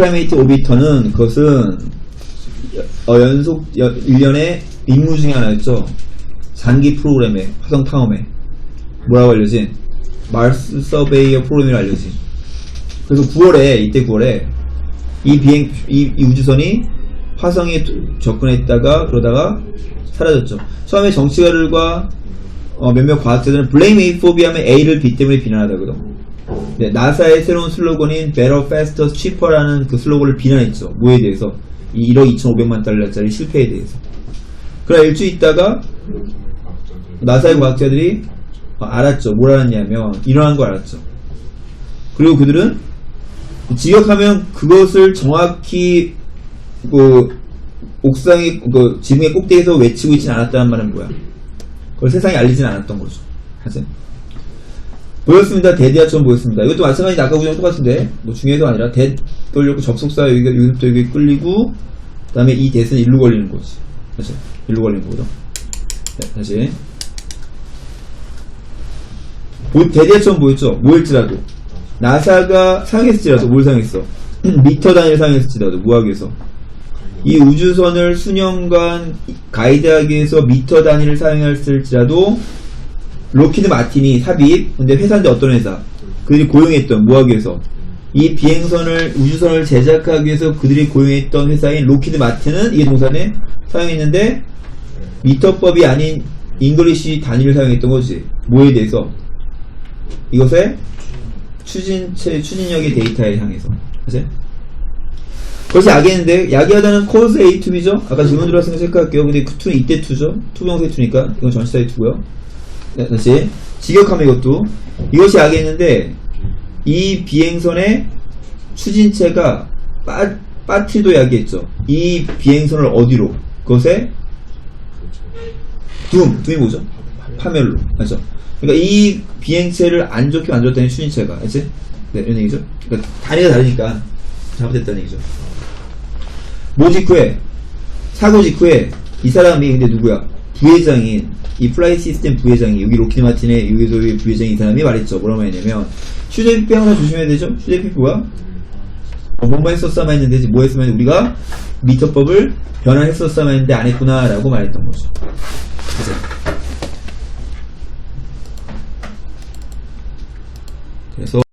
프라이메이트 오비터는 그것은 어, 연속 연, 1년에 임무 중에 하나였죠. 장기 프로그램에 화성 탐험에 뭐라고 알려진? 마스 서베이어 프로그램이 알려진. 그래서 9월에 이때 9월에 이 비행 이, 이 우주선이 화성에 도- 접근했다가 그러다가 사라졌죠. 처음에 정치가들과 어, 몇몇 과학자들은 블레임 A 포비하면 A를 B 때문에 비난하다거든. 네, 나사의 새로운 슬로건인 Better, Faster, Cheaper라는 그 슬로건을 비난했죠. 뭐에 대해서? 이 1억 2,500만 달러짜리 실패에 대해서. 그러나 일주 있다가 나사의 과학자들이 어, 알았죠. 뭘 알았냐면 일어난 거 알았죠. 그리고 그들은 직역하면 그것을 정확히 그 옥상의 그 지붕의 꼭대기에서 외치고 있지는 않았다는 말은 뭐야? 그걸 세상에 알리진 않았던 거죠. 하여튼 보였습니다. 대대하처럼 보였습니다. 이것도 마찬가지 아까 우정 똑같은데 뭐 중요해서가 아니라 대 돌려고 접속사 여기가 여기부터 여기 끌리고 그 다음에 이 대는 일로 걸리는 거지. 그렇죠? 일로 걸리는 거거든. 네, 다시 보- 대대하처럼 보였죠. 뭐일지라도 나사가 상했을지라도 뭘 상했어? 미터 단위를 상했을지라도 무학에서 이 우주선을 수년간 가이드하기 위해서 미터 단위를 사용했을지라도 로키드 마틴이 삽입 근데 회사인데 어떤 회사? 그들이 고용했던 뭐하기 위해서. 이 비행선을 우주선을 제작하기 위해서 그들이 고용했던 회사인 로키드 마틴은 이 동산에 사용했는데 미터법이 아닌 잉글리시 단위를 사용했던 거지. 뭐에 대해서? 이것의 추진체 추진력의 데이터에 향해서. 그치? 그것이 약이었는데 약이하다는 cause A to B죠? 아까 질문 들어왔으니까 체크할게요. 근데 그 2는 이때 2죠? 투 병세 2니까. 이건 전시사의 2고요 네, 다시. 직역하면 이것도 이것이 약이었는데 이 비행선의 추진체가 빠, 빠트도 약이했죠. 이 비행선을 어디로? 그것에 둠 둠이 뭐죠? 파멸로. 맞죠? 그러니까 이 비행체를 안 좋게 만들었다는 추진체가 알지? 네 이런 얘기죠. 그러니까 단위가 다르니까 잘못했다는 얘기죠. 뭐 직후에 사고 직후에 이 사람이 근데 누구야? 부회장인 이 플라이 시스템 부회장이 여기 로키드 마틴의 여기서 부회장인 이 사람이 말했죠. 뭐라고 했냐면 항상 조심해야 되죠? 뭐야 어, 뭔가 했었어야만 했는데 뭐 했으면 우리가 미터법을 변환했었어야만 했는데 안 했구나 라고 말했던 거죠. 그죠 그래서